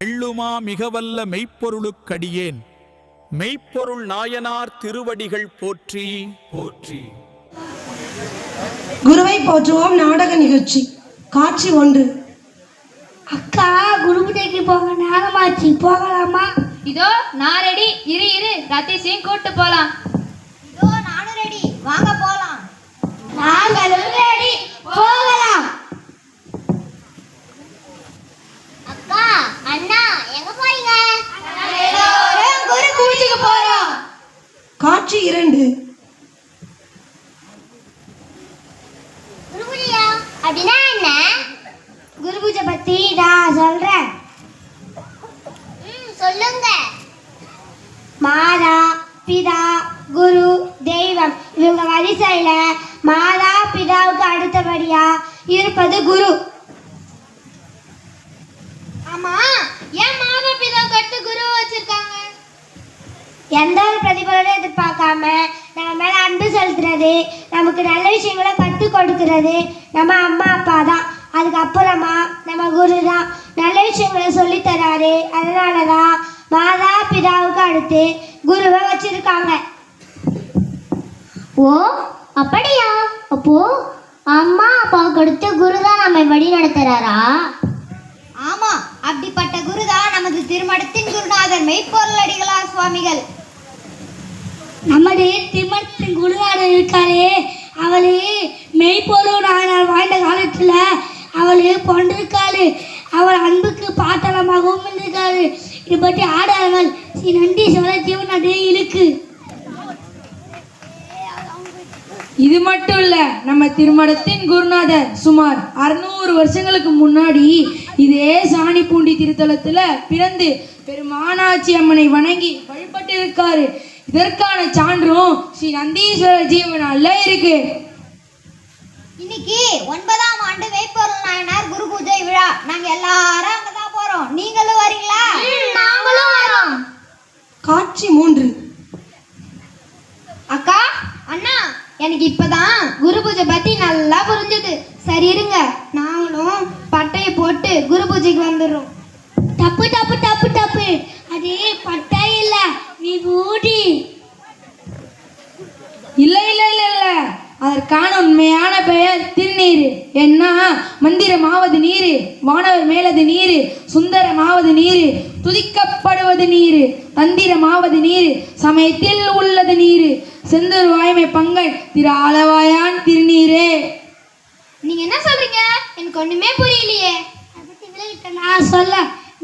எள்ளுமா மிகவல்ல மெய்ப்பொருளுக்கடியேன். மெய்ப்பொருள் நாயனார் திருவடிகள் போற்றி. போற்றி. குருவை போற்றுவோம் நாடக நிகழ்ச்சி. காட்சி ஒன்று. அக்கா குருபுதைக்கு போக நேரமாச்சு போகலாமா? இதோ நான் ரெடி. இரு இரு. ரத்தீஷையும் கூட்டு போலாம் இதோ நானும் ரெடி வாங்க போலாம் நாங்களும் ரெடி போகலாம் அக்கா அண்ணா எங்க போறீங்க குரு பூஜைக்கு போறோம் காட்சி இரண்டு குருபுரியா அப்படின்னா என்ன பூஜை பத்தி நான் சொல்றேன். சொல்லுங்க. மாதா பிதா குரு தெய்வம். இவங்க வரிசையில மாதா பிதாவுக்கு அடுத்தபடியா இருப்பது குரு. ஆமா. ஏன் மாதா பிதா கட்டு குரு வச்சிருக்காங்க? எந்த ஒரு பிரதிபலனும் எதிர்பார்க்காம நம்ம மேல அன்பு செலுத்துறது நமக்கு நல்ல விஷயங்களை கற்றுக் கொடுக்கிறது நம்ம அம்மா அப்பா தான். அதுக்கப்புறமா நம்ம குரு தான் நல்ல விஷயங்களை சொல்லித் தராரு அதனால தான் மாதா பிதாவுக்கு அடுத்து குருவை வச்சிருக்காங்க. ஓ அப்படியா? அப்போ அம்மா அப்பாவுக்கு அடுத்து குரு தான் நம்மை வழி நடத்துறாரா ஆமா அப்படிப்பட்ட குருதான் நமது திருமணத்தின் குருநாதர். மெய்ப்பொருள் அடிகளார் சுவாமிகள்? நமது திருமணத்தின் குருநாடு இருக்காரே. அவளு மெய்ப்பொருள் நாயனார் வாழ்ந்த காலத்தில் அவளு பொண்டிருக்காரு அவள் அன்புக்கு பாத்தளமாகவும் இருக்காரு இது பற்றி ஆடாமல் ஸ்ரீ நந்தீஸ்வர ஜீவனது இழுக்கு இது மட்டும் இல்ல நம்ம திருமணத்தின் குருநாதர் சுமார் அறுநூறு வருஷங்களுக்கு முன்னாடி இதே சாணிப்பூண்டி திருத்தலத்துல பிறந்து பெருமானாட்சி அம்மனை வணங்கி வழிபட்டு இருக்காரு இதற்கான சான்றும் ஸ்ரீ நந்தீஸ்வர ஜீவனால இருக்கு. இன்னைக்கு ஒன்பதாம் ஆண்டு மெய்ப்பொருள் நாயனார் குரு பூஜை விழா. நாங்க எல்லாரும் அங்கதான் போறோம். நீங்களும் வரீங்களா? நாங்களும் வரோம். காட்சி மூன்று. அக்கா அண்ணா எனக்கு இப்பதான் குரு பூஜை பத்தி நல்லா புரிஞ்சுது. சரி இருங்க. நாங்களும் பட்டையை போட்டு குரு பூஜைக்கு வந்துடுறோம். தப்பு தப்பு தப்பு தப்பு. அது பட்டை இல்ல. நீ ஊடி இல்ல இல்ல இல்ல இல்ல. அதற்கான உண்மையான பெயர் திருநீரு. என்ன? மந்திரமாவது நீரு வானவர் மேலது நீரு சுந்தரமாவது நீரு துதிக்கப்படுவது நீரு தந்திரமாவது நீரு சமயத்தில் உள்ளது நீரு. செந்தூர் வாய்மை பங்கன் திரு ஆலவாயான் திருநீரே. நீங்க என்ன சொல்றீங்க? எனக்கு ஒண்ணுமே புரியலையே. நான் சொல்ல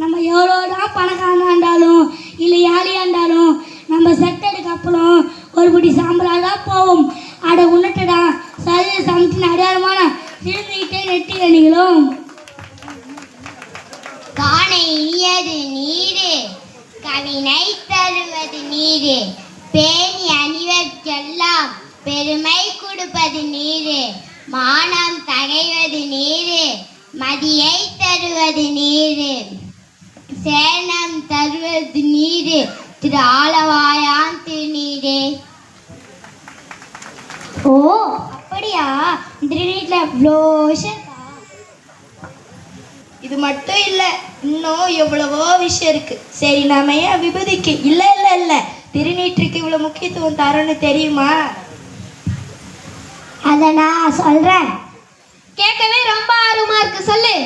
நம்ம எவ்வளோதான் பணக்காரனா இருந்தாலும் இல்லை யாழியா இருந்தாலும் நம்ம செத்ததுக்கு அப்புறம் ஒரு பிடி சாம்பலாக தான் போவோம் அட உன்னட்டடா. சரி சமத்தின் அடையாளமான திருநீட்டை நெட்டி அணிகளும் காணை இனியது நீரு கவினை தருவது நீரு பேணி அணிவர்க்கெல்லாம் பெருமை கொடுப்பது நீரு மானம் தகைவது நீரு மதியை தருவது நீரு சேனம் தருவது நீரு திரு ஆழம் இது மட்டும் இல்லை இன்னும் எவ்வளவோ விஷயம் இருக்கு. சரி நாம ஏன் விபூதிக்கு? இல்லை இல்லை இல்லை. திருநீற்றுக்கு இவ்வளோ முக்கியத்துவம் தரோன்னு தெரியுமா? அதை நான் சொல்கிறேன் கேட்கவே ரொம்ப ஆர்வமா இருக்கு சொல்லு.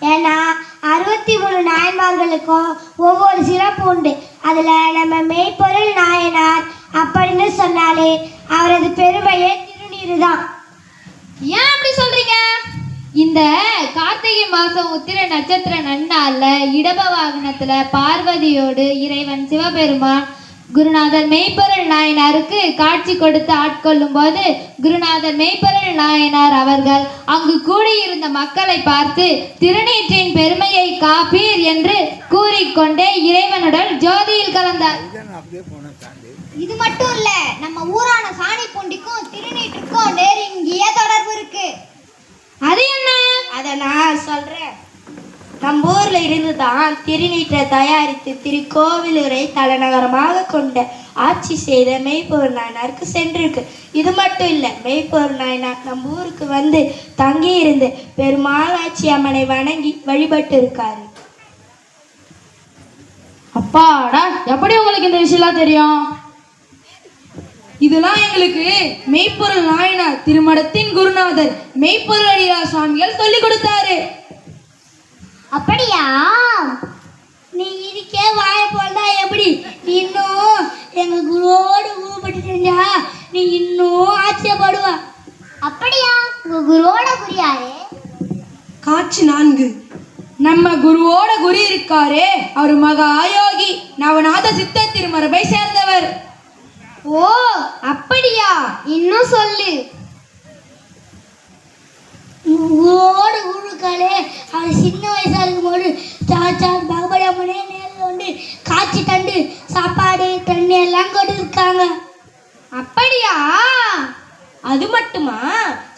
ஏன்னா அறுபத்தி மூணு நாயன்மார்களுக்கும் ஒவ்வொரு சிறப்பு உண்டு. அதில் நம்ம மெய்ப்பொருள் நாயனார் அப்படின்னு சொன்னாலே அவரது பெருமையே திருநீரு தான் ஏன் அப்படி சொல்றீங்க? இந்த கார்த்திகை மாசம் உத்திர நட்சத்திர நன்னாள்ல இடப வாகனத்துல பார்வதியோடு இறைவன் சிவபெருமான் குருநாதர் மெய்ப்பொருள் நாயனாருக்கு காட்சி கொடுத்து ஆட்கொள்ளும் போது குருநாதர் மெய்ப்பொருள் நாயனார் அவர்கள் அங்கு கூடியிருந்த மக்களை பார்த்து திருநீற்றின் பெருமையை காப்பீர் என்று கூறிக்கொண்டே இறைவனுடன் ஜோதியில் கலந்தார். இது மட்டும் இல்ல நம்ம ஊரான சாணிப்பூண்டிக்கும் திருநீற்றுக்கும் நெருங்கிய தொடர்பு இருக்கு அது என்ன அதை நான் சொல்கிறேன் இருந்துதான் திருநீற்றை தயாரித்து திருக்கோவிலூரை தலைநகரமாக கொண்ட ஆட்சி செய்த மெய்ப்பொருள் நாயனாருக்கு சென்றிருக்கு. இது மட்டும் இல்லை மெய்ப்பொருள் நாயனார் நம்ம ஊருக்கு வந்து தங்கி இருந்து பெருமாளாட்சி அம்மனை வணங்கி வழிபட்டு இருக்காரு அப்பாடா எப்படி உங்களுக்கு இந்த விஷயம்லாம் தெரியும்? இதெல்லாம் எங்களுக்கு மெய்ப்பொருள் நாயனார் திருமடத்தின் குருநாதர் மெய்ப்பொருள் அடியார் சுவாமிகள் சொல்லிக் கொடுத்தாரு. அப்படியா? நீ இதுக்கே வாய போலா எப்படி? இன்னும் எங்க குருவோடு குருப்பட்டு செஞ்சா நீ இன்னும் ஆச்சரியப்படுவ அப்படியா? உங்க குருவோட குறியாரு காட்சி நான்கு. நம்ம குருவோட குரு இருக்காரே அவர் மகா யோகி நவநாத சித்த திருமரபை சேர்ந்தவர். ஓ அப்படியா? இன்னும் சொல்லு. குருவோடு குருக்காலே அவர் சின்ன வயசாக இருக்கும்போது சாச்சா பகபடி அம்மனே நேரில் வந்து காய்ச்சி தண்டு சாப்பாடு தண்ணி எல்லாம் கொடுத்துருக்காங்க. அப்படியா? அது மட்டுமா?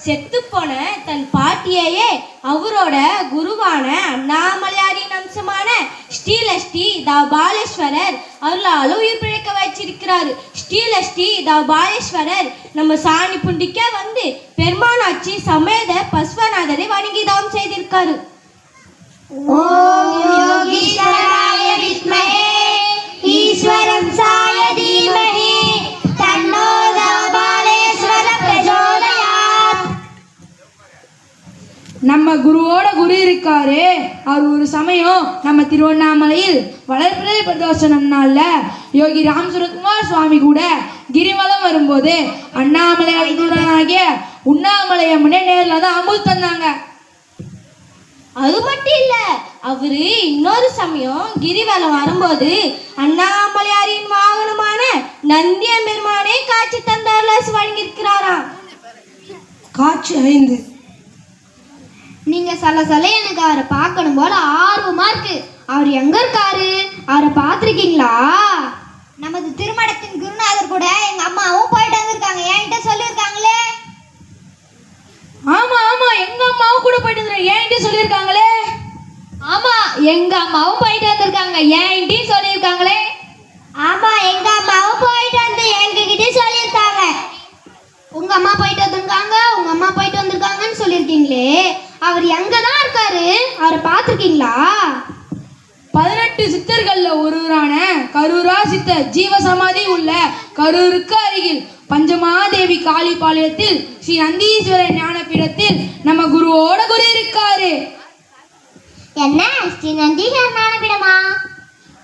செத்து போன தன் பாட்டியையே அவரோட குருவான அண்ணாமலையாரின் வம்சமான ஸ்ரீலஸ்ரீ தா பாலேஸ்வரர் அருளால் உயிர் பிழைக்க வச்சிருக்கிறாரு ஸ்ரீலஸ்ரீ தா பாலேஸ்வரர் நம்ம சாணி புண்டிக்க வந்து பெருமானாச்சி சமேத பஸ்வநாதரை வணங்கி தாம் செய்திருக்காரு யோகீஸ்வராய வித்மஹே ஈஸ்வரம் சா நம்ம குருவோட குரு இருக்காரு. அவர் ஒரு சமயம் நம்ம திருவண்ணாமலையில் வளர்பிறை பிரதோஷனம் நாள்ல யோகி ராம் சுரத்குமார் சுவாமி கூட கிரிவலம் வரும்போது அண்ணாமலை அடிதுடனாகிய உண்ணாமலை அம்மனே நேரில் தான் அமுல் தந்தாங்க. அது மட்டும் இல்ல அவரு இன்னொரு சமயம் கிரிவலம் வரும்போது அண்ணாமலையாரின் வாகனமான நந்திய பெருமானே காட்சி தந்தார்லாஸ் வழங்கியிருக்கிறாராம். காட்சி ஐந்து. நீங்க சொல்ல சொல்ல எனக்கு அவரை பார்க்கணும் போல ஆர்வமா இருக்கு. அவர் எங்க இருக்காரு? அவரை பார்த்திருக்கீங்களா? நமது திருமடத்தின் குருநாதர் கூட எங்க அம்மாவும் போயிட்டு வந்திருக்காங்க. என்கிட்ட சொல்லியிருக்காங்களே? ஆமா ஆமா. எங்க அம்மாவும் கூட போயிட்டு இருந்தாங்க ஏன்ட்டு சொல்லியிருக்காங்களே? ஆமா. எங்க அம்மாவும் போயிட்டு வந்திருக்காங்க. ஏன்ட்டியும் சொல்லியிருக்காங்களே? ஆமா எங்க அம்மாவும் போயிட்டு வந்து எங்ககிட்ட சொல்லியிருக்காங்க. உங்க அம்மா போயிட்டு வந்திருக்காங்க. உங்க அம்மா போயிட்டு வந்திருக்காங்கன்னு சொல்லியிருக்கீங்களே? அவர் எங்க தான் இருக்காரு? அவரை பார்த்திருக்கீங்களா? பதினெட்டு சித்தர்கள்ல ஒருவரான கரூரா சித்தர் ஜீவசமாதி உள்ள கரூருக்கு அருகில் பஞ்சமாதேவி காளிபாளையத்தில் ஸ்ரீ நந்தீஸ்வரர் ஞானபீடத்தில் நம்ம குருவோட குரு இருக்காரு என்ன? ஸ்ரீ நந்தீஸ்வரர் ஞானபீடமா?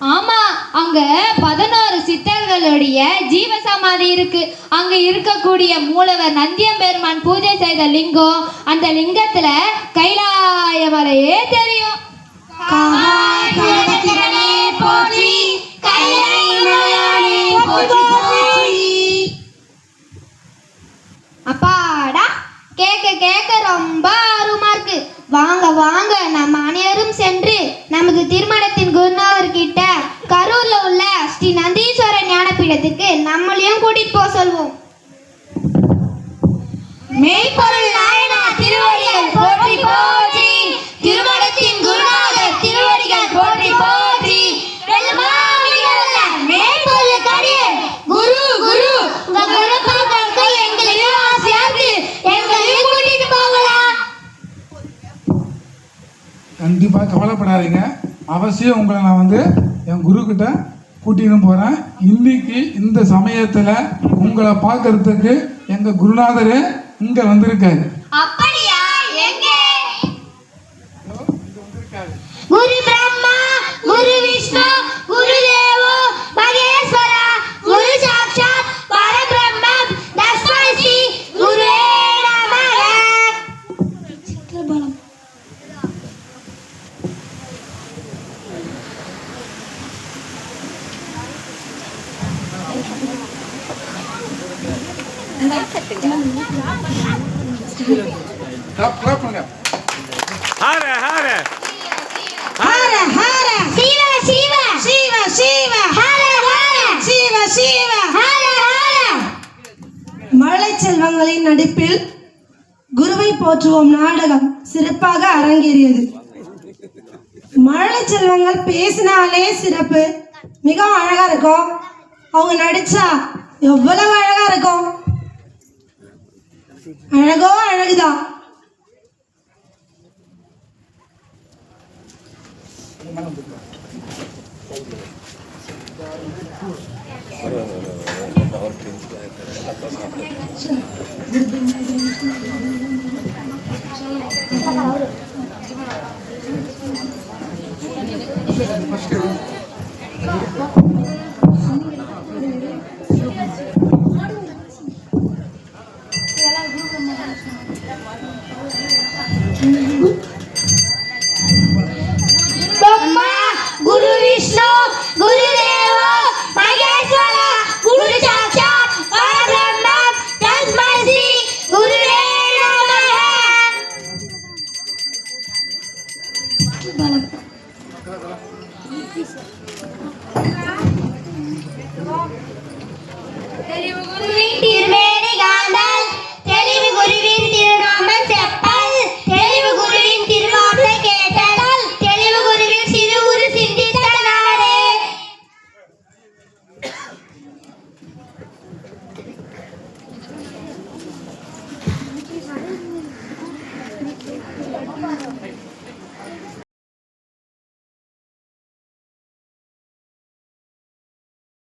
ஆமா அங்க பதினோரு சித்தர்களுடைய ஜீவ சமாதி இருக்கு. அங்க இருக்கக்கூடிய மூலவர் நந்தியம்பெருமான் பூஜை செய்த லிங்கம் அந்த லிங்கத்துல கைலாய மலையே தெரியும் அப்பாடா கேட்க கேட்க ரொம்ப ஆர்வமா இருக்கு. வாங்க வாங்க நம்ம அனைவரும் சென்று நமது திருமணத்தின் குருநாதர் கிட்ட கரூர்ல உள்ள ஸ்ரீ நந்தீஸ்வரர் ஞானபீடத்துக்கு நம்மளையும் கூட்டிட்டு போக சொல்வோம். மெய்ப்பொருள் நாயனா திருவடிகள் போற்றி போற்றி. திருமணத்தின் குருநாதர் திருவடிகள் போற்றி போற்றி. கண்டிப்பாக கவலைப்படாதீங்க. அவசியம் உங்களை நான் வந்து என் குரு கிட்ட கூட்டின்னு போகிறேன் இன்னைக்கு இந்த சமயத்தில் உங்களை பார்க்கறதுக்கு எங்கள் குருநாதரே இங்கே வந்திருக்காரு. மழலை நடிப்பில் குருவை போற்றுவோம் நாடகம் சிறப்பாக அரங்கேறியது. மழலை செல்வங்கள் பேசினாலே சிறப்பு. மிகவும் அழகா இருக்கும். அவங்க நடிச்சா எவ்வளவு அழகா இருக்கும். அழகோ அழகுதான். まして